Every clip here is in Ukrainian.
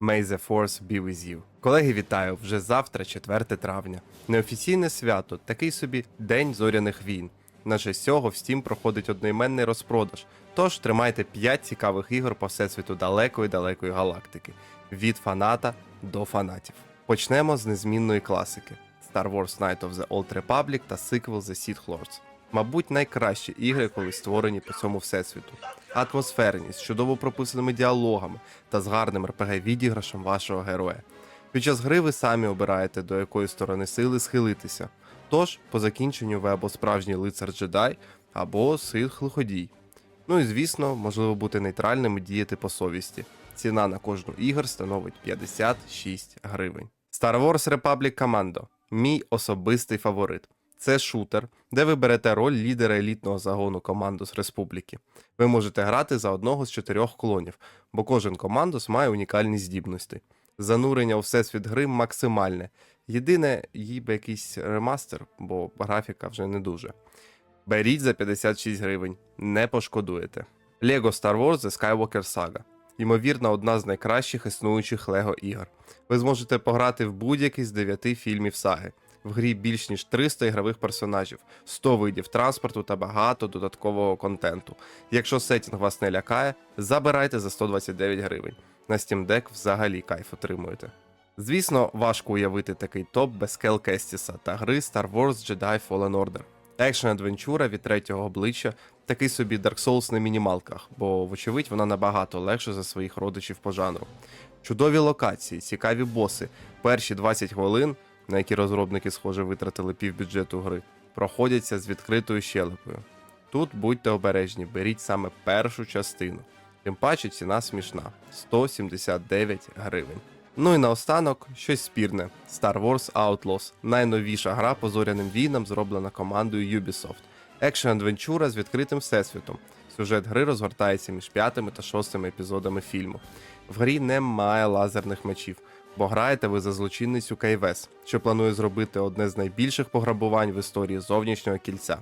May the Force be with you. Колеги, вітаю! Вже завтра, 4 травня. Неофіційне свято, такий собі День зоряних війн. На честь цього в Steam проходить одноіменний розпродаж. Тож тримайте 5 цікавих ігор по всесвіту далекої-далекої галактики. Від фаната до фанатів. Почнемо з незмінної класики: Star Wars Knight of the Old Republic та сиквел The Sith Lords. Мабуть, найкращі ігри, коли створені по цьому всесвіту. Атмосферні, з чудово прописаними діалогами та з гарним rpg відіграшем вашого героя. Під час гри ви самі обираєте, до якої сторони сили схилитися. Тож, по закінченню ви або справжній лицар джедай, або сит лиходій. Ну і звісно, можливо бути нейтральним і діяти по совісті. Ціна на кожну ігор становить 56 гривень. Star Wars Republic Commando мій особистий фаворит. Це шутер, де ви берете роль лідера елітного загону командос Республіки. Ви можете грати за одного з чотирьох клонів, бо кожен командос має унікальні здібності. Занурення у всесвіт гри максимальне. Єдине, їй би якийсь ремастер, бо графіка вже не дуже. Беріть за 56 гривень, не пошкодуєте. Lego Star Wars The Skywalker Saga. Ймовірно, одна з найкращих існуючих Lego ігор. Ви зможете пограти в будь-який з 9 фільмів саги. В грі більш ніж 300 ігрових персонажів, 100 видів транспорту та багато додаткового контенту. Якщо сетінг вас не лякає, забирайте за 129 гривень. На Steam Deck взагалі кайф отримуєте. Звісно, важко уявити такий топ без Кел Кестіса та гри Star Wars Jedi Fallen Order. Екшн адвенчура від третього обличчя, такий собі Dark Souls на мінімалках, бо, вочевидь, вона набагато легша за своїх родичів по жанру. Чудові локації, цікаві боси, перші 20 хвилин, на які розробники, схоже, витратили півбюджету гри, проходяться з відкритою щелепою. Тут будьте обережні, беріть саме першу частину. Тим паче ціна смішна 179 гривень. Ну і наостанок щось спірне: Star Wars Outlaws найновіша гра по зоряним війнам, зроблена командою Ubisoft. Екшн адвенчура з відкритим всесвітом. Сюжет гри розгортається між п'ятими та шостими епізодами фільму. В грі немає лазерних мечів, бо граєте ви за злочинницю Кайвес, що планує зробити одне з найбільших пограбувань в історії зовнішнього кільця.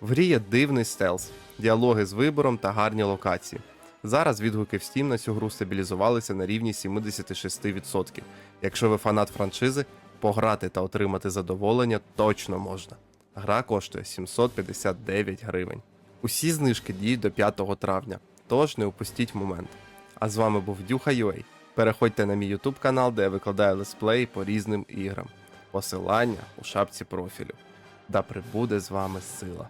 В грі є дивний стелс, діалоги з вибором та гарні локації. Зараз відгуки в Steam на цю гру стабілізувалися на рівні 76%. Якщо ви фанат франшизи, пограти та отримати задоволення точно можна. Гра коштує 759 гривень. Усі знижки діють до 5 травня, тож не упустіть момент. А з вами був Дюха UA. Переходьте на мій YouTube канал, де я викладаю летсплеї по різним іграм. Посилання у шапці профілю. Да прибуде з вами сила.